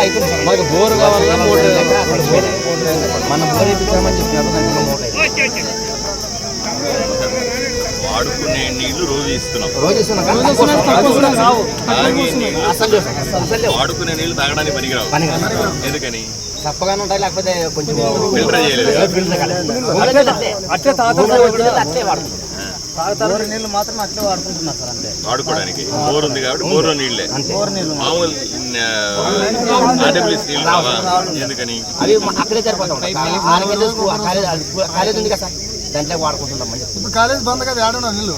అవుతుంది సార్ మనకు బోర్ కావాలా. మోటార్? మన బోర్ వేయించామని చెప్పినారు దానికి మోటార్ వాడుకునే నీళ్ళు రోజు ఇస్తున్నాం. రోజు. వాడుకునే నీళ్ళు తాగడానికి పనికిరావు. ఎందుకని? చప్పగానే ఉంటాయి లేకపోతే కొంచెం ఫిల్టర్ చేయలేదు. అట్లే. నీళ్ళు మాత్రం అట్లే వాడుకుంటున్నారు సార్ అంతే. వాడుకోవడానికి. బోర్ ఉంది కాబట్టి బోర్ నీళ్ళే. అంతే. మామూలు ఆర్డబ్ల్యూఎస్ నీళ్ళు రావా? ఎందుకని? అవి మా- అక్కడే సరిపోతా కాలేజ్ ఉంది కదా సార్. దాంట్లో వాడుకుంటున్నాం ఇప్పుడు కాలేజ్ బంద్ కదా ఏడన్నా నీళ్ళు?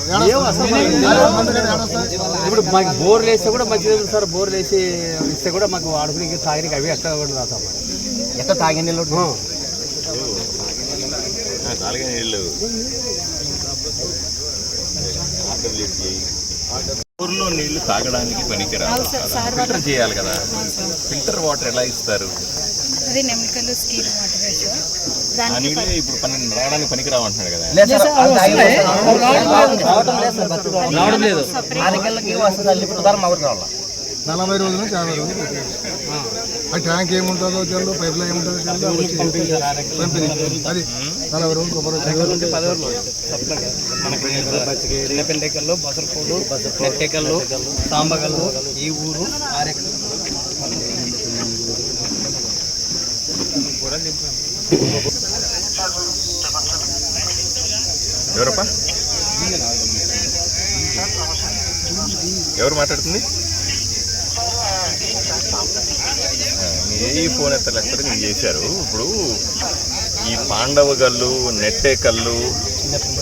ఇప్పుడు మాకు బోర్ వేస్తే కూడా మంచిది సార్. బోర్ వేసి ఇస్తే కూడా మాకు వాడుకునే తాగడానికి అవి ఎక్కడ కూడా రాతాం ఎక్కడ తాగే నీళ్ళు ఉంటుంది? ఆ, బోర్లో నీళ్ళు తాగడానికి పనికిరావు. ఫిల్టర్ చేయాలి కదా. ఫిల్టర్ వాటర్ ఎలా ఇస్తారు? అది నెమికలు స్కీమ్ వాటర్ రేషియో ఆ దానికి నీళ్ళు ఇప్పుడు పని రావడానికి పనికిరావు అంటున్నాడు కదా. రావడం లేదు. నలభై రోజుల నుంచి యాభై రోజులు. ఆ ట్యాంక్ ఏముంటుందో తెలు పైప్లో ఏముంటుందో తెలు పంపిణీ. అది నలభై రోజులు కొబ్బరి చిన్నపెండేకల్లో బసరపూలు నెట్టేకల్లో సాంబగల్లు ఈ ఊరు ఆరెకల్లు ఎవరప్పా? ఎవరు మాట్లాడుతుంది ఆ, మీ ఏ ఫోన్ ఎత్తలేకపోతే మీరు చేశారు. ఇప్పుడు ఈ పాండవ గల్లు నెట్టేకల్లు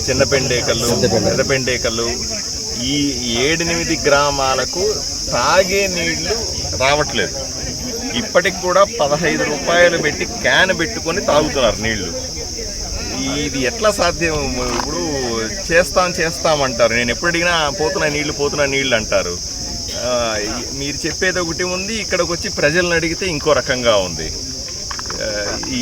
చిన్నపెండేకల్లు పెద్దపెండేకల్లు ఈ ఏడెనిమిది గ్రామాలకు తాగే నీళ్ళు రావట్లేదు. ఇప్పటికి కూడా పదహైదు రూపాయలు పెట్టి క్యాన్ పెట్టుకొని తాగుతున్నారు నీళ్ళు. ఇది ఎట్లా సాధ్యం? ఇప్పుడు చేస్తాం చేస్తామంటారు నేను ఎప్పుడు అడిగినా పోతున్నా నీళ్ళు పోతున్నా నీళ్ళు అంటారు. మీరు చెప్పేది ఒకటి ఉంది ఇక్కడికి వచ్చి ప్రజలను అడిగితే ఇంకో రకంగా ఉంది. ఈ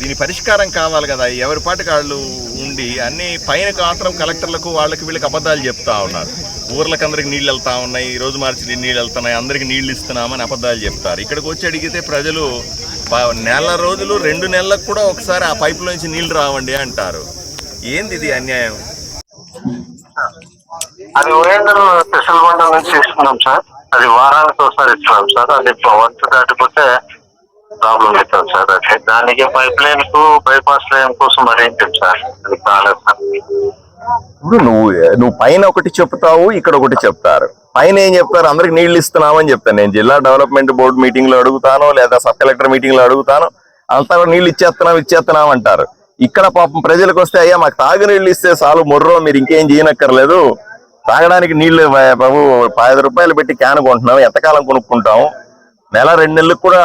దీని పరిష్కారం కావాలి కదా ఎవరి పాటికి వాళ్ళు ఉండి అన్ని పైన మాత్రం కలెక్టర్లకు వాళ్ళకి వీళ్ళకి అబద్ధాలు చెప్తా ఉన్నారు. ఊర్లకు అందరికి నీళ్ళు వెళ్తా ఉన్నాయి రోజు మార్చి నీళ్ళు వెళ్తున్నాయి అందరికి నీళ్ళు ఇస్తున్నామని అబద్ధాలు చెప్తారు. ఇక్కడికి వచ్చి అడిగితే ప్రజలు నెల రోజులు రెండు నెలలకు కూడా ఒకసారి ఆ పైపులో నుంచి నీళ్ళు రావండి అంటారు. ఏంది ఇది అన్యాయం? అది ఓఎండర్ స్పెషల్ వంట నుంచి సార్ అది వారానికి ఒకసారి ఇస్తున్నాం సార్ అది వంతు దాటిపోతే ప్రాబ్లం అవుతుంది సార్ అది దానికి పైప్ లైన్కు బైపాస్ లైన్ కోసం అడిగించాం సార్ అది కాలేదు సార్ ఇప్పుడు నువ్వు నువ్వు పైన ఒకటి చెప్తావు ఇక్కడ ఒకటి చెప్తారు. పైన ఏం చెప్తారు? అందరికి నీళ్ళు ఇస్తున్నామని చెప్తాను. నేను జిల్లా డెవలప్మెంట్ బోర్డు మీటింగ్లో అడుగుతాను లేదా సబ్ కలెక్టర్ మీటింగ్లో అడుగుతాను. అంతా కూడా నీళ్ళు ఇచ్చేస్తున్నాం ఇచ్చేస్తున్నాం అంటారు. ఇక్కడ పాపం ప్రజలకు వస్తే అయ్యా మాకు తాగు నీళ్ళు ఇస్తే చాలు మొర్రో మీరు ఇంకేం చేయనక్కర్లేదు. తాగడానికి నీళ్ళు బాబు పది రూపాయలు పెట్టి క్యాన్ కొంటున్నాం. ఎంతకాలం కొనుక్కుంటాం? నెల రెండు నెలలకు కూడా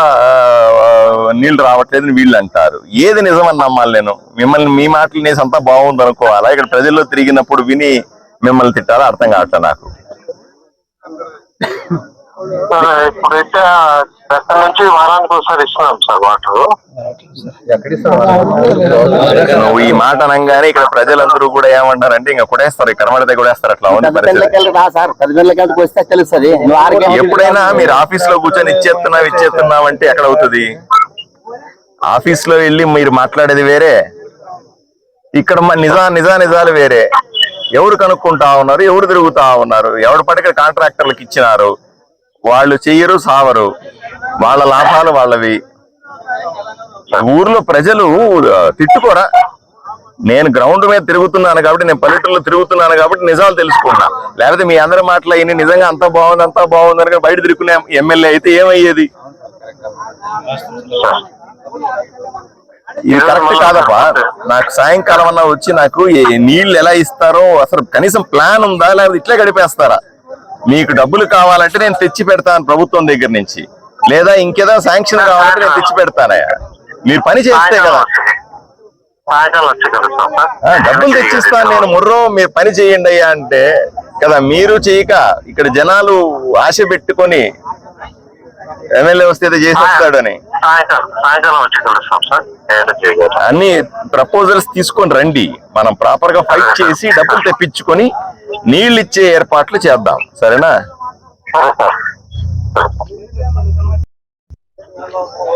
నీళ్ళు రావట్లేదు వీళ్ళు అంటారు. ఏది నిజమని నమ్మాలి నేను? మిమ్మల్ని మీ మాటలు నేసి అంతా బాగుంది అనుకోవాలా? ఇక్కడ ప్రజల్లో తిరిగినప్పుడు విని మిమ్మల్ని తిట్టాలా? అర్థం కావట్లేదు నాకు? ఇప్పుడైతే నుంచి వారానికి ఒకసారి ఇస్తున్నాం సార్ వాటర్. నువ్వు ఈ మాట అనగానే ఇక్కడ ప్రజలందరూ కూడా ఏమంటారంటే ఇంకా కొడేస్తారు ఇక్కడ కనబడితే కొడేస్తారు అట్లా ఉంది తెలుస్తుంది. ఎప్పుడైనా మీరు ఆఫీస్లో కూర్చొని ఇచ్చేస్తున్నావు ఇచ్చేస్తున్నావు అంటే ఎక్కడ అవుతుంది? ఆఫీస్లో వెళ్ళి మీరు మాట్లాడేది వేరే. ఇక్కడ మా నిజా నిజా నిజాలు వేరే. ఎవరు కనుక్కుంటా ఉన్నారు ఎవరు తిరుగుతా ఉన్నారు ఎవరు పడిక కాంట్రాక్టర్లకు ఇచ్చినారు వాళ్ళు చెయ్యరు సావరు. వాళ్ళ లాభాలు వాళ్ళవి. ఊర్లో ప్రజలు తిట్టుకోరా? నేను గ్రౌండ్ మీద తిరుగుతున్నాను కాబట్టి నేను పల్లెటూరులో తిరుగుతున్నాను కాబట్టి నిజాలు తెలుసుకున్నా. లేకపోతే మీ అందరి మాటలు అయిన నిజంగా అంతా బాగుంది అంతా బాగుంది అని బయట తిరుగుకునే ఎమ్మెల్యే అయితే ఏమయ్యేది? ఇది కరెక్ట్ కాదప్పా నాకు సాయంకాలం అన్న వచ్చి నాకు ఈ నీళ్ళు ఎలా ఇస్తారో అసలు కనీసం ప్లాన్ ఉందా లేకపోతే ఇట్లే గడిపేస్తారా? మీకు డబ్బులు కావాలంటే నేను తెచ్చి పెడతాను ప్రభుత్వం దగ్గర నుంచి. లేదా ఇంకేదో శాంక్షన్ కావాలంటే నేను తెచ్చి పెడతానయ్యా. మీరు పని చేస్తే కదా. డబ్బులు తెచ్చిస్తాను నేను ముర్రో మీరు పని చేయండి అయ్యా అంటే కదా మీరు చేయక ఇక్కడ జనాలు ఆశ పెట్టుకొని ఎమ్మెల్యే వస్తే ఏదో చేసి వస్తాడని. సాయంకాలం సాయంకాలం వచ్చి కలుస్తాం సార్. ఏదైనా చేయగలరు అన్ని ప్రపోజల్స్ తీసుకొని రండి. మనం ప్రాపర్గా ఫైట్ చేసి డబ్బులు తెప్పించుకొని నీళ్ళు ఇచ్చే ఏర్పాట్లు చేద్దాం. సరేనా? సరే సార్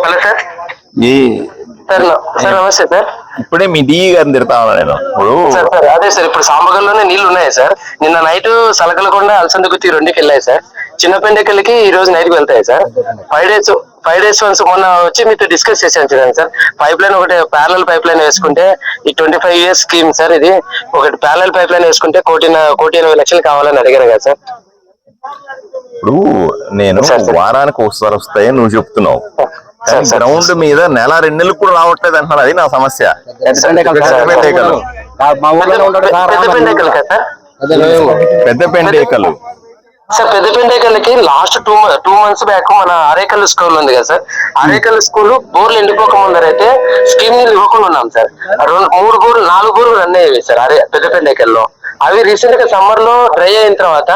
హలో సార్. ఈ ఇప్పుడే మీ డిఈ గారిని తిడతా నేను. ఇప్పుడు అదే సార్ ఇప్పుడు సాంబగల్లోనే నీళ్ళు ఉన్నాయి సార్. నిన్న నైట్ సలకలకొండ అలసంద గుత్తి రెండుకి వెళ్ళాయి సార్. చిన్న పెండెకల్కి ఈ రోజు నైట్ వెళ్తాయి sir. Five days five days once మొన్న వచ్చి మీతో డిస్కస్ చేశాను చూడండి సార్. పైప్ లైన్ ఒకటి ప్యారల్ పైప్ లైన్ వేసుకుంటే ఈ twenty five years scheme sir ఇది. ఒకటి ప్యారల్ పైప్ లైన్ వేసుకుంటే కోటి కోటి ఎనభై లక్షలు కావాలని అడిగారు కదా సార్. ఇప్పుడు నేను. వారానికి ఒకసారి వస్తాయని నువ్వు చెప్తున్నావు. గ్రౌండ్ మీద నెల రెండు నెలలు కూడా రావట్లేదు అంటున్నారు. అది నా సమస్య. పెద్ద పెండేకలు సార్. పెద్ద పెండేకల్కి last two two months back మన అరేకల్ స్కూల్ ఉంది కదా సార్. అరేకల్ స్కూల్ బోర్లు ఎండిపోక ముందర అయితే స్కీమ్ నీళ్ళు ఇవ్వకుండా ఉన్నాం సార్. రెండు మూడు బోర్లు నాలుగు బోర్లు రన్ అయ్యేవి సార్ అదే పెద్ద పెండేకల్లో. అవి రీసెంట్గా సమ్మర్లో డ్రై అయిన తర్వాత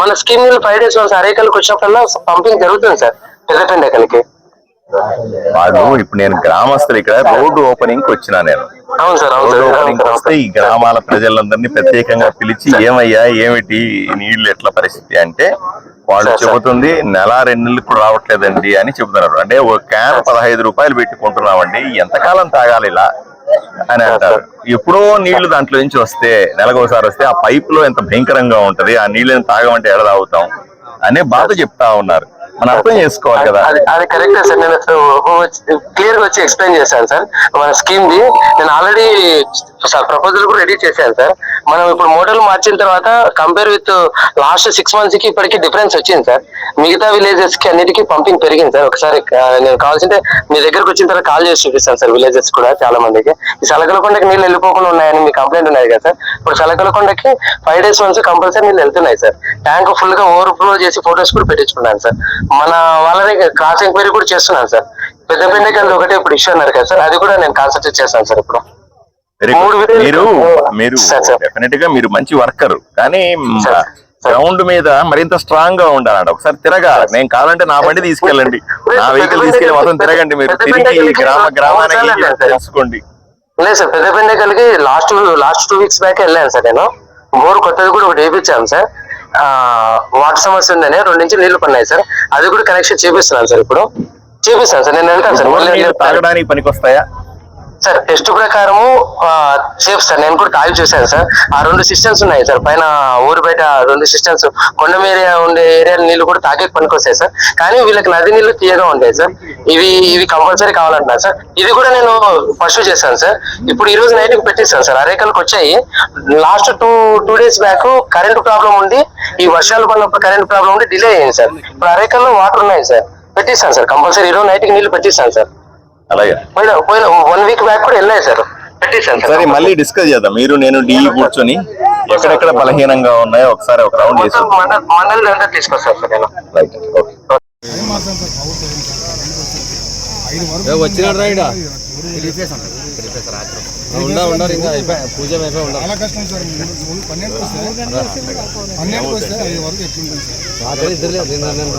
మన స్కీమ్ నీళ్ళు ఫైవ్ డేస్ వన్స్ అరేకల్కి వచ్చినప్పుడల్లా పంపింగ్ జరుగుతుంది సార్ పెద్ద పెండేకల్కి. వాడు ఇప్పుడు నేను గ్రామస్తులు ఇక్కడ రోడ్డు ఓపెనింగ్కి వచ్చినా నేను. రోడ్డు ఓపెనింగ్ వస్తే ఈ గ్రామాల ప్రజలందరినీ ప్రత్యేకంగా పిలిచి ఏమయ్యా ఏమిటి నీళ్ళు ఎట్లా పరిస్థితి? అంటే వాళ్ళు. చెబుతుంది నెల రెండు నెలలు కూడా రావట్లేదండి అని చెబుతున్నారు. అంటే ఒక క్యాన్ పదహైదు రూపాయలు పెట్టుకుంటున్నామండి ఎంతకాలం తాగాలి ఇలా? అని అంటారు. ఎప్పుడో నీళ్ళు దాంట్లో నుంచి వస్తే నెలకు ఒకసారి వస్తే ఆ పైప్లో ఎంత భయంకరంగా ఉంటది ఆ నీళ్ళని తాగమంటే ఎడ తాగుతాం? అనే బాధ చెప్తా ఉన్నారు. మనం అర్థం చేసుకోవాలి కదా. అది అది కరెక్టే సార్. నేను క్లియర్గా వచ్చి ఎక్స్ప్లెయిన్ చేశాను సార్. మన స్కీమ్ ది. నేను ఆల్రెడీ సార్ ప్రపోజల్ కూడా రెడీ చేశాను సార్. మనం ఇప్పుడు మోడల్ మార్చిన తర్వాత కంపేర్ విత్ లాస్ట్ సిక్స్ మంత్స్కి ఇప్పటికి డిఫరెన్స్ వచ్చింది సార్. మిగతా విలేజెస్కి అన్నిటికీ పంపింగ్ పెరిగింది సార్. ఒకసారి నేను కావాల్సింటే మీ దగ్గరకు వచ్చిన తర్వాత కాల్ చేసి చూపిస్తాను సార్ విలేజెస్ కూడా చాలా మందికి. ఈ సలకలకొండకి నీళ్ళు వెళ్ళిపోకుండా ఉన్నాయని మీ కంప్లైంట్ ఉన్నాయి కదా సార్. ఇప్పుడు సలకలకొండకి ఫైవ్ డేస్ వన్స్ కంపల్సరీ నీళ్ళు వెళ్తున్నాయి సార్. ట్యాంక్ ఫుల్గా ఓవర్ ఫ్లో చేసి ఫొటోస్ కూడా పెట్టించుకున్నాను సార్. మన వాళ్ళని క్రాస్ ఎంక్వైరీ కూడా చేస్తున్నాను సార్. పెద్ద పెండకాయలు ఒకటే ఇప్పుడు ఇష్యూ అన్నారు కదా సార్. అది కూడా నేను కాన్సన్ట్రేట్ చేస్తాను సార్ ఇప్పుడు. మీరు మీరు. డెఫినెట్గా మీరు మంచి వర్కర్ కానీ. గ్రౌండ్ మీద మరింత స్ట్రాంగ్గా ఉండాలంట. ఒకసారి తిరగాలి. నేను కావాలంటే నా బండి తీసుకెళ్ళండి. నా వెహికల్ తీసుకెళ్ళి మొత్తం తిరగండి మీరు. తిరిగి గ్రామ గ్రామానికి తెలుసుకోండి. లేదు సార్ పెద్ద పెండకాయలకి last last two weeks back వెళ్ళాను సార్ నేను. బోర్ కొత్తది కూడా ఒకటి వేయించాను సార్. ఆ, వాటర్ సమస్య ఉందని రెండు నుంచి నీళ్ళు పడినాయి సార్. అది కూడా కనెక్షన్ చేపిస్తున్నాను సార్ ఇప్పుడు. చేపిస్తాను సార్ నేను వెళ్తాను సార్. తాగడానికి పనికొస్తాయా? సార్ టెస్ట్ ప్రకారము సేఫ్ సార్ నేను కూడా తాగి చూశాను సార్. ఆ రెండు సిస్టమ్స్ ఉన్నాయి సార్. పైన ఊరు బయట రెండు సిస్టమ్స్ కొండ మీద ఉండే ఏరియా నీళ్ళు కూడా తాగే పనికొస్తాయి సార్. కానీ వీళ్ళకి నది నీళ్ళు తీయగా ఉంటాయి సార్. ఇవి ఇవి కంపల్సరీ కావాలంటున్నారు సార్. ఇది కూడా నేను పర్సూ చేశాను సార్. ఇప్పుడు ఈ రోజు నైట్ పెట్టిస్తాను సార్. అరేకల్కి వచ్చాయి. Last two two days back current problem ఉంది. ఈ వర్షాలు పడినప్పుడు కరెంట్ ప్రాబ్లం ఉండి డిలే అయ్యింది సార్. ఇప్పుడు అరేకల్లో వాటర్ ఉన్నాయి సార్. పెట్టిస్తాను సార్. కంపల్సరీ ఈ రోజు నైట్కి నీళ్ళు పెట్టిస్తాను సార్. అలాగే. పోయిన పోయిన వన్ వీక్ బ్యాక్ కూడా వెళ్ళాయి సార్. పెట్టేశాను సార్ సరే మళ్ళీ డిస్కస్ చేద్దాం. మీరు నేను డి కూర్చొని ఎక్కడెక్కడ బలహీనంగా ఉన్నాయో ఒకసారి ఒక రౌండ్ చేసి మొత్తం మండల్ మండలి అంతా తీసుకొస్తాను సార్ నేను. రైట్ ఓకే వచ్చినాడు రైడా ఉండా ఉండరు ఇంకా అయిపోయి పూజ అయిపోయి ఉండరు చాలా కష్టం సార్. ముందు- ముందు పన్నెండుకి వస్తే పన్నెండుకి వస్తే ఐదు వరకు ఎట్లుంటుంది సార్.